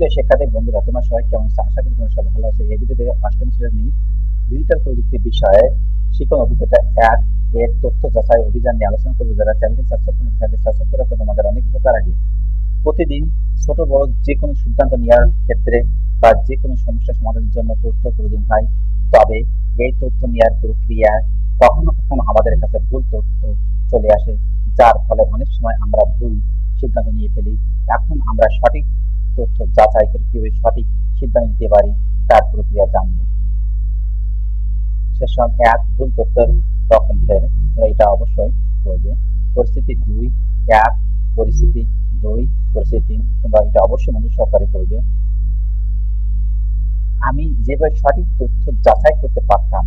সুপ্রিয় শিক্ষার্থী বন্ধুরা, তোমরা সবাই কেমন আছো? আশা করি তোমরা সবাই ভালো আছো। এই ভিডিওতে অষ্টম শ্রেণি ডিজিটাল প্রযুক্তি বিষয়ে শিক্ষণ অভিজ্ঞতা এক এর তথ্য যাচাই অভিযান নিয়ে আলোচনা করব। যারা চ্যানেলটি সাবস্ক্রাইব করেন, চ্যানেলটি সাবস্ক্রাইব করে রাখো। তোমাদের অনেক উপকার আসবে। প্রতিদিন ছোট, বড় যে কোনো সিদ্ধান্ত নেওয়ার ক্ষেত্রে বা যে কোনো সমস্যা সমাধানের জন্য তথ্য প্রয়োজন হয়। তবে এই তথ্য নেওয়ার প্রক্রিয়া কখনো কখনো আমাদের কাছে ভুল তথ্য চলে আসে, যার ফলে অনেক সময় আমরা ভুল সিদ্ধান্ত নিয়ে ফেলি। এখন আমরা সঠিক তথ্য যাচাই করে কীভাবে সঠিক সিদ্ধান্ত নিতে পারি, তার প্রক্রিয়া জানব। সেশন এক, ভুল তথ্যের রকম ফের এটা অবশ্যই করবে পরিস্থিতি দুই, এক, পরিস্থিতি দুই, পরিস্থিতি তিন, তোমরা এটা অবশ্যই মনোযোগ সহকারে করবে আমি যেভাবে সঠিক তথ্য যাচাই করতে পারতাম,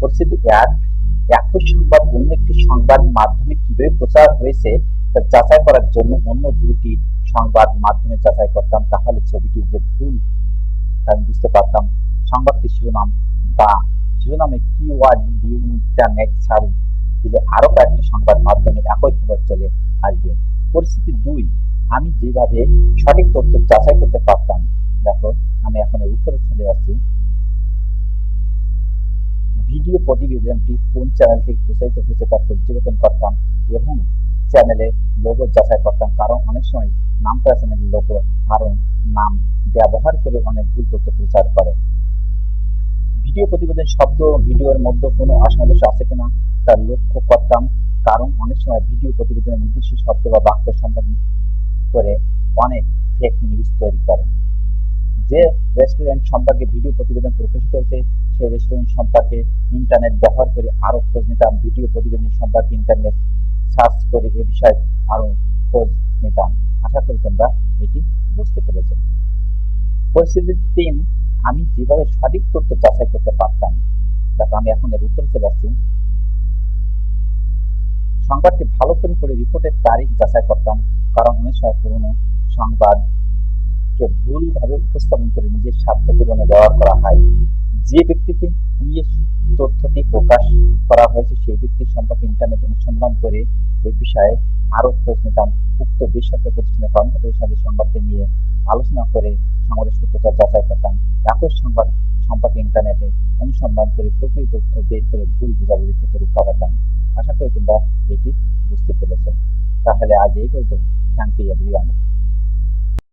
পরিস্থিতি এক, একই সংবাদ অন্য একটি সংবাদ মাধ্যমে কীভাবে প্রচার হয়েছে, তা যাচাই করার জন্য অন্য দুইটি সংবাদ মাধ্যমে যাচাই করতাম, তাহলে ছবিটি যে ভুল আমি বুঝতে পারতাম। সংবাদটি শিরোনাম বা শিরোনামে কিওয়ার্ড দিয়ে ইন্টারনেট সার্চ দিলে আরও কয়েকটি সংবাদ মাধ্যমে একই খবর চলে আসবে। পরিস্থিতি দুই, আমি যেভাবে সঠিক তথ্য যাচাই করতে পারতাম। দেখো, আমি এখন এর উত্তরে চলে আসছি। ভিডিও প্রতিবেদনটি কোন চ্যানেল থেকে প্রচারিত হয়েছে তা পর্যবেক্ষণ করতাম এবং চ্যানেলে লোগো যাচাই করতাম কারণ অনেক সময় নাম করা চ্যানেলের লোগো আরও নাম ব্যবহার করে অনেক ভুল তথ্য প্রচার করে। ভিডিও প্রতিবেদন শব্দ ভিডিওর মধ্যে কোনো অসামঞ্জস্য আছে কিনা তা লক্ষ্য করতাম, কারণ অনেক সময় ভিডিও প্রতিবেদনে নির্দিষ্ট শব্দ বা বাক্য সম্পাদন করে অনেক ফেক নিউজ তৈরি করে। যে রেস্টুরেন্ট সম্পর্কে ভিডিও প্রতিবেদন প্রকাশিত হয়েছে, সেই রেস্টুরেন্ট সম্পর্কে ইন্টারনেট ব্যবহার করে আরও খোঁজ নিতাম, ভিডিও প্রতিবেদন সম্পর্কে ইন্টারনেট সার্চ করে এ বিষয়ে আরও খোঁজ নিতাম। আশা করি তোমরা এটি বুঝতে পেরেছ। পরিস্থিতি তিন আমি যেভাবে সঠিক তথ্য যাচাই করতে পারতাম, দেখো আমি এখন এর উত্তর চলে আসছি। সংবাদটি ভালো করে পড়ে রিপোর্টের তারিখ যাচাই করতাম, কারণ অনেক পুরনো সংবাদ কে ভুলভাবে উপস্থাপন করে নিজের স্বার্থ পূরণে ব্যবহার করা হয়। যে ব্যক্তিকে নিয়ে তথ্যটি প্রকাশ করা হয়েছে, সেই ব্যক্তির সম্পর্কে ইন্টারনেট অনুসন্ধান করে এই বিষয়ে আরও খোঁজ নিতাম উক্ত বেসরকারি প্রতিষ্ঠানের কর্মকর্তাদের সাথে সংবাদটি নিয়ে আলোচনা করে সংবাদের সত্যতা যাচাই করতাম। একই সংবাদ সম্পর্কে ইন্টারনেটে অনুসন্ধান করে প্রকৃত তথ্য বের করে ভুল বোঝাবুঝি থেকে রক্ষা পেতাম। আশা করি তোমরা এটি বুঝতে পেরেছ। তাহলে আজ এই পর্যন্ত। Thank you, everyone.